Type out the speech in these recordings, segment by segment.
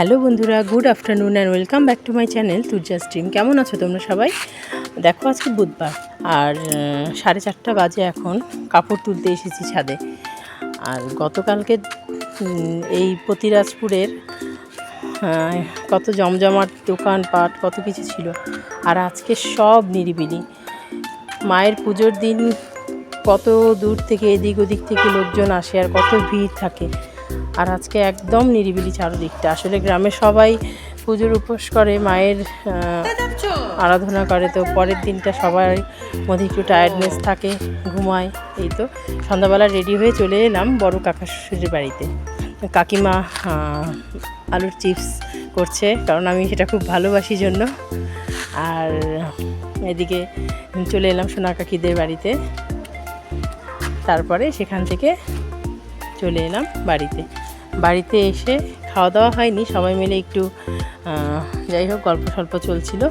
Hello বন্ধুরা, good afternoon and welcome back to my channel Turja stream কেমন আছো তোমরা সবাই? দেখো আজকে বুধবার, আর সাড়ে চারটা বাজে এখন, কাপড় তুলতে এসেছি ছাদে। আর গতকালকে এই প্রতিরাজপুরের কত জমজমাট দোকানপাট কত কিছু ছিল। আর আজকে সব নিরিবিলি। মায়ের পুজোর দিন কত দূর থেকে, এদিক ওদিক থেকে লোকজন আসে, আর কত ভিড় থাকে। আর আজকে একদম নিরিবিলি চারদিকটা। আসলে গ্রামে সবাই পুজোর উপোস করে, মায়ের আরাধনা করে। তো পরের দিনটা সবার মধ্যে একটু টায়ার্ডনেস থাকে, ঘুমায়, এই তো। সন্ধ্যাবেলা রেডি হয়ে চলে এলাম বড় কাকা শ্বশুরের বাড়িতে। কাকিমা আলুর চিপস করছে, কারণ আমি সেটা খুব ভালোবাসি জন্য। আর এদিকে চলে এলাম সোনা কাকিদের বাড়িতে। তারপরে সেখান থেকে চলে এলাম বাড়িতে। বাড়িতে এসে খাওয়া দাওয়া হয়নি, সবাই মিলে একটু যাই হোক গল্প স্বল্প চলছিল।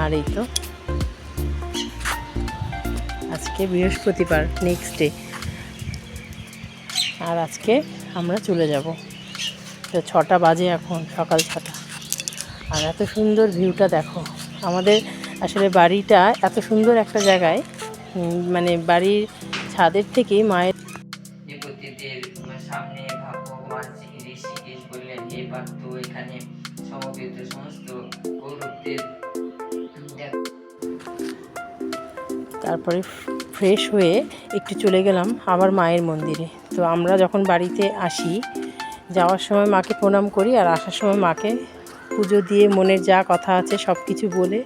আর এই তো। আজকে বৃহস্পতিবার নেক্সট ডে আর আজকে আমরা চলে যাব। তো ছটা বাজে এখন, সকাল ছটা। আর এত সুন্দর ভিউটা দেখো। আমাদের আসলে বাড়িটা এত সুন্দর একটা জায়গায় মানে বাড়ির ছাদের থেকে মায়ের সমস্ত তারপরে ফ্রেশ হয়ে একটু চলে গেলাম আবার মায়ের মন্দিরে। তো আমরা যখন বাড়িতে আসি, যাওয়ার সময় মাকে প্রণাম করি আর আসার সময় মাকে পুজো দিয়ে মনের যা কথা আছে সব কিছু বলে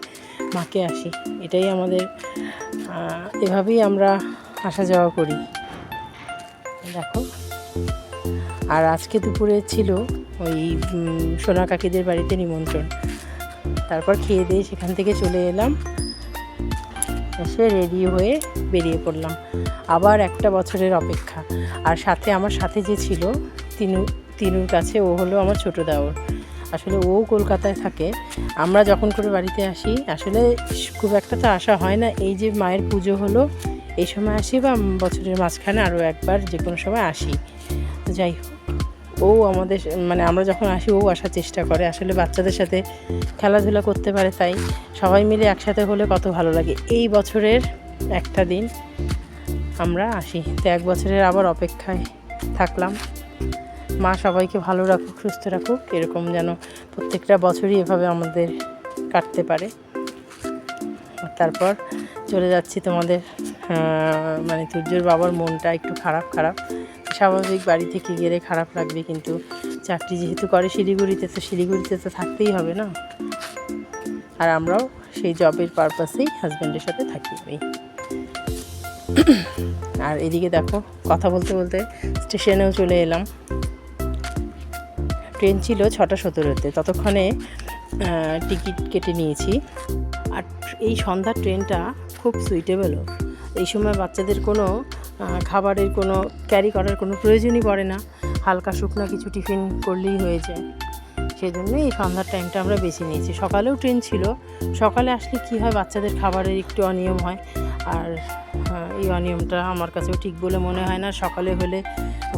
মাকে আসি। এটাই আমাদের এভাবেই আমরা আসা যাওয়া করি। দেখো। আর আজকে দুপুরে ছিল ওই সোনা কাকিদের বাড়িতে নিমন্ত্রণ। তারপর খেয়ে দিয়ে সেখান থেকে চলে এলাম। এসে রেডি হয়ে বেরিয়ে পড়লাম। আবার একটা বছরের অপেক্ষা। আর সাথে আমার সাথে যে ছিল, তিনু, তিনুর কাছে ও হলো আমার ছোটো দেওর। আসলে ও কলকাতায় থাকে। আমরা যখন করে বাড়িতে আসি, আসলে খুব একটা তো আসা হয় না। এই যে মায়ের পুজো হলো, এই সময় আসি বা বছরের মাঝখানে আরও একবার যে কোনো সময় আসি। যাই হোক। ও আমাদের মানে আমরা যখন আসি, ও আসার চেষ্টা করে। আসলে বাচ্চাদের সাথে খেলাধুলা করতে পারে, তাই সবাই মিলে একসাথে হলে কত ভালো লাগে। এই বছরের একটা দিন আমরা আসি। তো এক বছরের আবার অপেক্ষায় থাকলাম। মা সবাইকে ভালো রাখুক, সুস্থ রাখুক, এরকম যেন প্রত্যেকটা বছরই এভাবে আমাদের কাটতে পারে। তারপর চলে যাচ্ছি তোমাদের মানে সূর্যর বাবার মনটা একটু খারাপ খারাপ। স্বাভাবিক বাড়ি থেকে গেলে খারাপ লাগবে, কিন্তু চাকরি যেহেতু করে শিলিগুড়িতে, তো শিলিগুড়িতে তো থাকতেই হবে না। আর আমরাও সেই জবের পারপাসেই হাজব্যান্ডের সাথে থাকি এই আর এদিকে দেখো, কথা বলতে বলতে স্টেশনেও চলে এলাম। ট্রেন ছিল ছটা সতেরোতে। ততক্ষণে টিকিট কেটে নিয়েছি। আর এই সন্ধ্যার ট্রেনটা খুব সুইটেবলও এই সময় বাচ্চাদের কোনো খাবারের কোনো ক্যারি করার কোনো প্রয়োজনই পড়ে না। হালকা শুকনো কিছু টিফিন করলেই হয়ে যায়। সেই এই সন্ধ্যার টাইমটা আমরা বেছে নিয়েছি। সকালেও ট্রেন ছিল। সকালে আসলে কি হয় বাচ্চাদের খাবারের একটু অনিয়ম হয়। আর এই অনিয়মটা আমার কাছেও ঠিক বলে মনে হয় না। সকালে হলে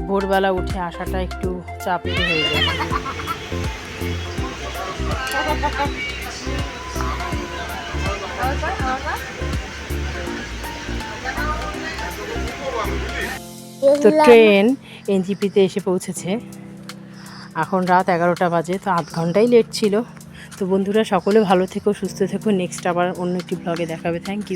ভোরবেলা উঠে আসাটা একটু চাপের হয়ে যায়। তো ট্রেন এনজিপিতে এসে পৌঁছেছে। এখন রাত এগারোটা বাজে তো আধ ঘন্টাই লেট ছিল। তো বন্ধুরা সকলে ভালো থেকো সুস্থ থেকো। নেক্সট আবার অন্য একটি ব্লগে দেখাবে। Thank you